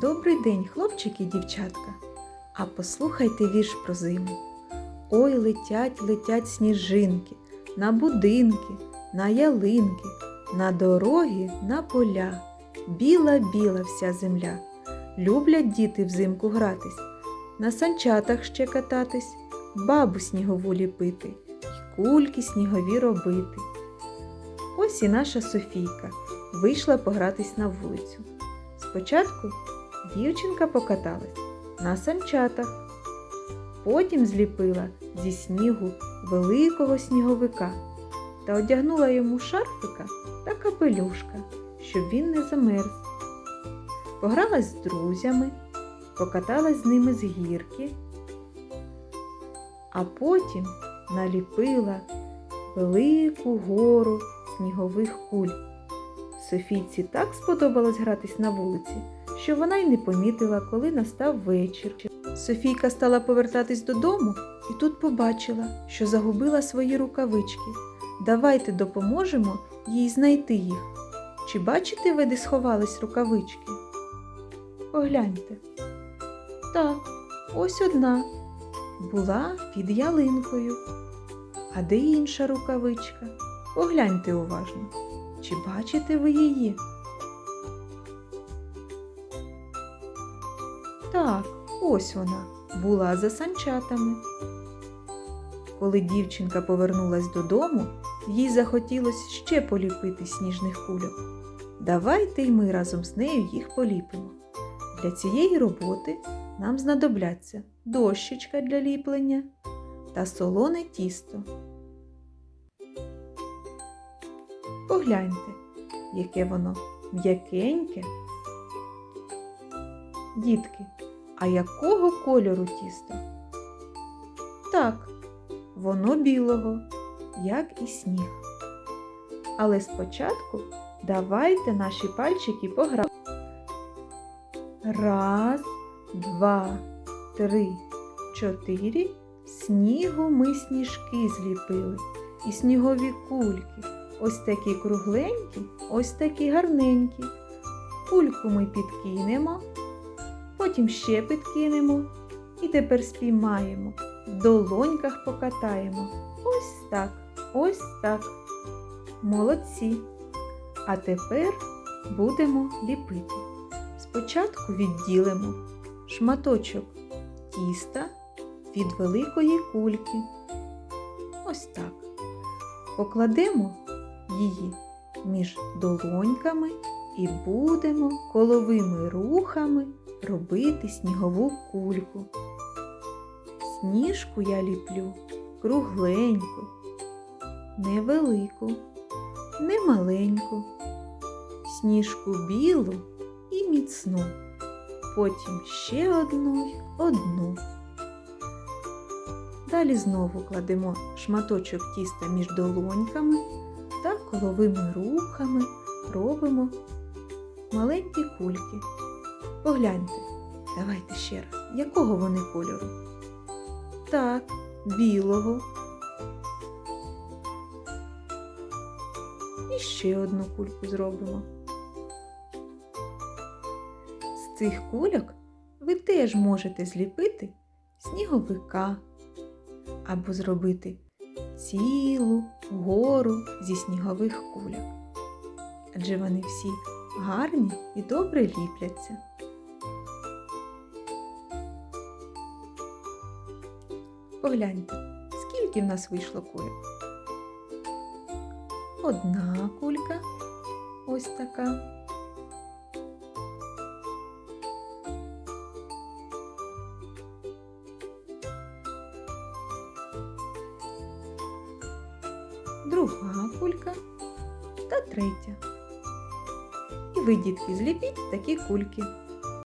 Добрий день, хлопчики і дівчатка. А послухайте вірш про зиму. Ой, летять, летять сніжинки на будинки, на ялинки, на дороги, на поля. Біла-біла вся земля. Люблять діти взимку гратись, на санчатах ще кататись, бабу снігову ліпити й кульки снігові робити. Ось і наша Софійка вийшла погратись на вулицю. Спочатку дівчинка покаталась на санчатах, потім зліпила зі снігу великого сніговика та одягнула йому шарфика та капелюшка, щоб він не замерз. Погралась з друзями, покаталась з ними з гірки, а потім наліпила велику гору снігових куль. Софійці так сподобалось гратись на вулиці, що вона й не помітила, коли настав вечір. Софійка стала повертатись додому і тут побачила, що загубила свої рукавички. Давайте допоможемо їй знайти їх. Чи бачите ви, де сховались рукавички? Погляньте. Так, ось одна. Була під ялинкою. А де інша рукавичка? Погляньте уважно. Чи бачите ви її? Так, ось вона була за санчатами. Коли дівчинка повернулась додому, їй захотілося ще поліпити сніжних кульок. Давайте й ми разом з нею їх поліпимо. Для цієї роботи нам знадобляться дощечка для ліплення та солоне тісто. Погляньте, яке воно м'якеньке. Дітки, а якого кольору тісто? Так, воно білого, як і сніг. Але спочатку давайте наші пальчики пограємо. Раз, два, три, чотири. Снігу ми сніжки зліпили і снігові кульки. Ось такі кругленькі, ось такі гарненькі. Кульку ми підкинемо, потім ще підкинемо і тепер спіймаємо, в долоньках покатаємо. Ось так, ось так. Молодці. А тепер будемо ліпити. Спочатку відділимо шматочок тіста від великої кульки. Ось так. Покладемо її між долоньками і будемо коловими рухами робити снігову кульку. Сніжку я ліплю кругленьку, невелику, не маленьку, сніжку білу і міцну, потім ще одну й одну. Далі знову кладемо шматочок тіста між долоньками та коловими рухами робимо маленькі кульки. Погляньте, давайте ще раз, якого вони кольору? Так, білого. І ще одну кульку зробимо. З цих кульок ви теж можете зліпити сніговика або зробити цілу гору зі снігових кульок. Адже вони всі гарні і добре ліпляться. Погляньте, скільки в нас вийшло кульок. Одна кулька ось така. Друга кулька та третя. І ви, дітки, зліпіть такі кульки.